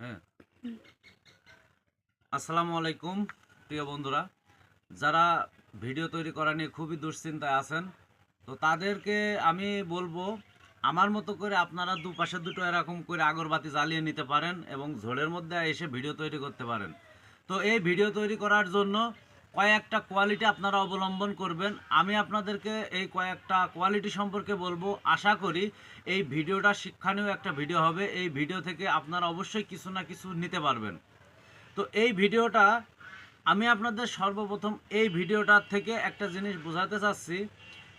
হ্যাঁ। আসসালামু আলাইকুম, প্রিয় বন্ধুরা। যারা ভিডিও তৈরি করা নিয়ে খুবই দুশ্চিন্তায় আছেন, তো তাদেরকে আমি বলব, আমার মতো করে আপনারা দুপাশে দুটো এরকম করে আগরবাতি জ্বালিয়ে নিতে পারেন এবং ঝোড়ের মধ্যে এসে ভিডিও তৈরি করতে পারেন। তো এই ভিডিও তৈরি করার জন্য কয়েকটা কোয়ালিটি আপনারা অবলম্বন করবেন। আমি আপনাদেরকে এই কয়েকটা কোয়ালিটি সম্পর্কে বলব। আশা করি এই ভিডিওটা শিক্ষণীয় একটা ভিডিও হবে। এই ভিডিও থেকে আপনারা অবশ্যই কিছু না কিছু নিতে পারবেন। তো এই ভিডিওটা আমি আপনাদের সর্বপ্রথম এই ভিডিওটার থেকে একটা জিনিস বোঝাতে চাচ্ছি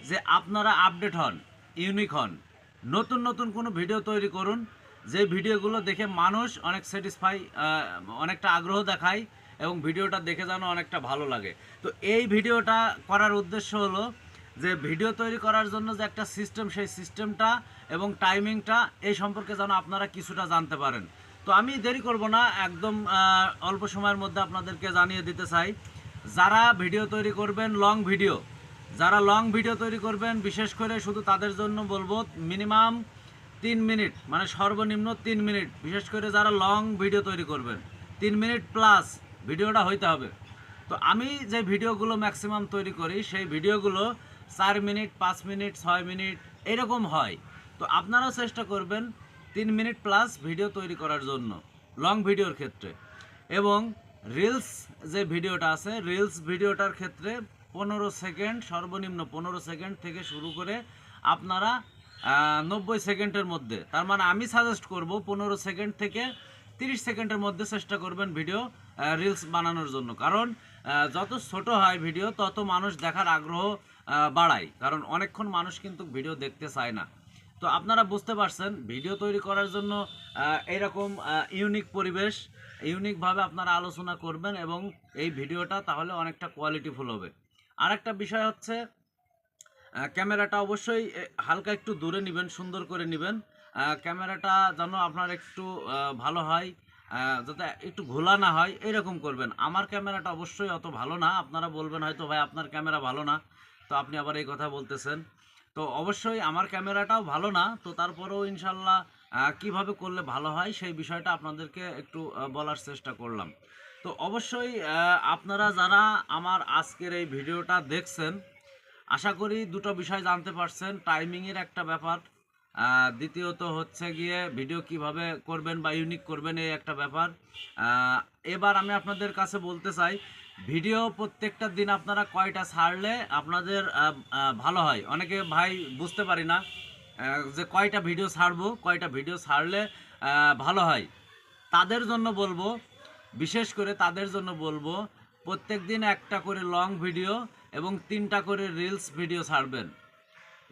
যে আপনারা আপডেট হন ইউনিক হন, নতুন নতুন কোনো ভিডিও তৈরি করুন। যে ভিডিওগুলো দেখে মানুষ অনেক স্যাটিসফাই অনেকটা আগ্রহ দেখায়। এবং ভিডিওটা দেখে যেন অনেকটা ভালো লাগে। তো এই ভিডিওটা করার উদ্দেশ্য হলো যে ভিডিও তৈরি করার জন্য যে একটা সিস্টেম সেই সিস্টেমটা এবং টাইমিংটা এই সম্পর্কে যেন আপনারা কিছুটা জানতে পারেন। তো আমি দেরি করব না, একদম অল্প সময়ের মধ্যে আপনাদেরকে জানিয়ে দিতে চাই। যারা ভিডিও তৈরি করবেন লং ভিডিও যারা লং ভিডিও তৈরি করবেন, বিশেষ করে শুধু তাদের জন্য বলব মিনিমাম তিন মিনিট মানে সর্বনিম্ন তিন মিনিট বিশেষ করে যারা লং ভিডিও তৈরি করবেন, তিন মিনিট প্লাস ভিডিওটা হইতে হবে। তো আমি যে ভিডিওগুলো ম্যাক্সিমাম তৈরি করি, সেই ভিডিওগুলো চার মিনিট, পাঁচ মিনিট, ছয় মিনিট এরকম হয়। তো আপনারাও চেষ্টা করবেন তিন মিনিট প্লাস ভিডিও তৈরি করার জন্য লং ভিডিওর ক্ষেত্রে। এবং রিলস যে ভিডিওটা আছে রিলস ভিডিওটার ক্ষেত্রে পনেরো সেকেন্ড সর্বনিম্ন পনেরো সেকেন্ড থেকে শুরু করে আপনারা নব্বই সেকেন্ডের মধ্যে, তার মানে আমি সাজেস্ট করব পনেরো সেকেন্ড থেকে তিরিশ সেকেন্ডের মধ্যে চেষ্টা করবেন ভিডিও রিলস বানানোর জন্য। কারণ যত ছোট হয় ভিডিও তত মানুষ দেখার আগ্রহ বাড়ায়। কারণ অনেকক্ষণ মানুষ কিন্তু ভিডিও দেখতে চায় না। তো আপনারা বুঝতে পারছেন ভিডিও তৈরি করার জন্য এরকম ইউনিক পরিবেশ ইউনিকভাবে আপনারা আলোচনা করবেন এবং এই ভিডিওটা তাহলে অনেকটা কোয়ালিটিফুল হবে। আরেকটা বিষয় হচ্ছে ক্যামেরাটা অবশ্যই হালকা একটু দূরে নেবেন, সুন্দর করে নেবেন। ক্যামেরাটা যেন আপনার একটু ভালো হয়। যাতে একটু ঘোলা না হয়, এরকম করবেন। আমার ক্যামেরাটা অবশ্যই অত ভালো না। আপনারা বলবেন হয়তো, ভাই, আপনার ক্যামেরা ভালো না। তো আপনি আবার এই কথা বলতেছেন। তো অবশ্যই আমার ক্যামেরাটাও ভালো না। তো তারপরেও ইনশাল্লাহ কীভাবে করলে ভালো হয়, সেই বিষয়টা আপনাদেরকে একটু বলার চেষ্টা করলাম। তো অবশ্যই আপনারা যারা আমার আজকের এই ভিডিওটা দেখছেন, আশা করি দুটো বিষয় জানতে পারছেন। টাইমিংয়ের একটা ব্যাপার। দ্বিতীয়ত হচ্ছে গিয়ে ভিডিও কীভাবে করবেন বা ইউনিক করবেন এই একটা ব্যাপার। এবার আমি আপনাদের কাছে বলতে চাই ভিডিও প্রত্যেকটা দিন আপনারা কয়টা ছাড়লে আপনাদের ভালো হয়? অনেকে ভাই বুঝতে পারি না যে কয়টা ভিডিও ছাড়বো, কয়টা ভিডিও ছাড়লে ভালো হয়। তাদের জন্য বলব, বিশেষ করে তাদের জন্য বলব, প্রত্যেক দিন একটা করে লং ভিডিও এবং তিনটা করে রিলস ভিডিও ছাড়বেন।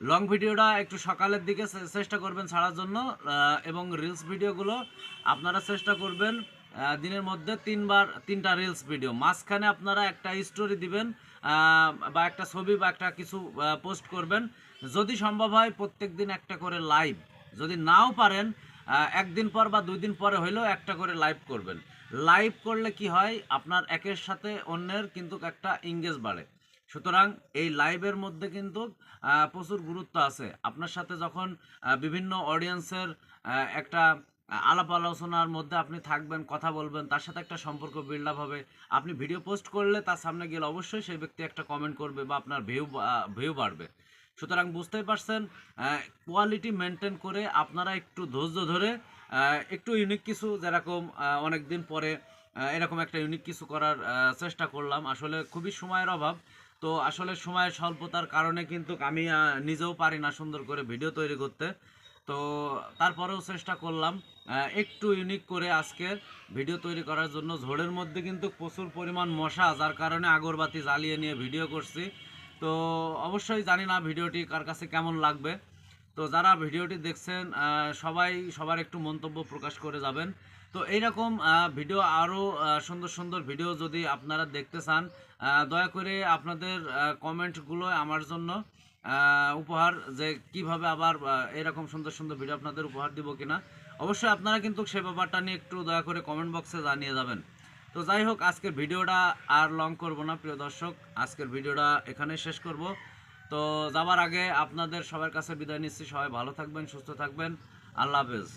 লং ভিডিওটা একটু সকালের দিকে চেষ্টা করবেন ছাড়ার জন্য এবং রিলস ভিডিওগুলো আপনারা চেষ্টা করবেন দিনের মধ্যে তিনবার, তিনটা রিলস ভিডিও মাঝখানে আপনারা একটা স্টোরি দিবেন বা একটা ছবি বা একটা কিছু পোস্ট করবেন। যদি সম্ভব হয় প্রত্যেক দিন একটা করে লাইভ যদি নাও পারেন একদিন পর বা দুই দিন পরে হইলেও একটা করে লাইভ করবেন। লাইভ করলে কি হয়? আপনার একের সাথে অন্যের কিন্তু একটা ইংগেজ বাড়ে। সুতরাং এই লাইভের মধ্যে কিন্তু প্রচুর গুরুত্ব আছে। আপনার সাথে যখন বিভিন্ন অডিয়েন্সের একটা আলাপ আলোচনার মধ্যে আপনি থাকবেন, কথা বলবেন, তার সাথে একটা সম্পর্ক বিল্ড আপ হবে, আপনি ভিডিও পোস্ট করলে তার সামনে গেলে অবশ্যই সেই ব্যক্তি একটা কমেন্ট করবে বা আপনার ভিউ ভিউ বাড়বে। সুতরাং বুঝতেই পারছেন কোয়ালিটি মেনটেন করে আপনারা একটু ধৈর্য ধরে একটু ইউনিক কিছু যেরকম অনেক দিন পরে এরকম একটা ইউনিক কিছু করার চেষ্টা করলাম। আসলে খুবই সময়ের অভাব। তো আসলে সময়ের স্বল্পতার কারণে কিন্তু আমি নিজেও পারি না সুন্দর করে ভিডিও তৈরি করতে। তো তারপরেও চেষ্টা করলাম একটু ইউনিক করে আজকে ভিডিও তৈরি করার জন্য। ঝোড়ের মধ্যে কিন্তু প্রচুর পরিমাণ মশা, যার কারণে আগরবাতি জ্বালিয়ে নিয়ে ভিডিও করছি। তো অবশ্যই জানি না ভিডিওটি কার কাছে কেমন লাগবে। তো যারা ভিডিওটি দেখছেন সবাই সবার একটু মন্তব্য প্রকাশ করে যাবেন। তো এইরকম ভিডিও আরও সুন্দর সুন্দর ভিডিও যদি আপনারা দেখতে চান দয়া করে আপনাদের কমেন্টগুলো আমার জন্য উপহার যে কীভাবে আবার এরকম সুন্দর সুন্দর ভিডিও আপনাদের উপহার দিব কিনা, অবশ্যই আপনারা কিন্তু সে ব্যাপারটা নিয়ে একটু দয়া করে কমেন্ট বক্সে জানিয়ে যাবেন। তো যাই হোক, আজকের ভিডিওটা আর লং করব না, প্রিয় দর্শক। আজকের ভিডিওটা এখানে শেষ করব। তো যাবার আগে আপনাদের সবার কাছে বিদায় নিচ্ছি। সবাই ভালো থাকবেন, সুস্থ থাকবেন। আল্লাহ হাফেজ।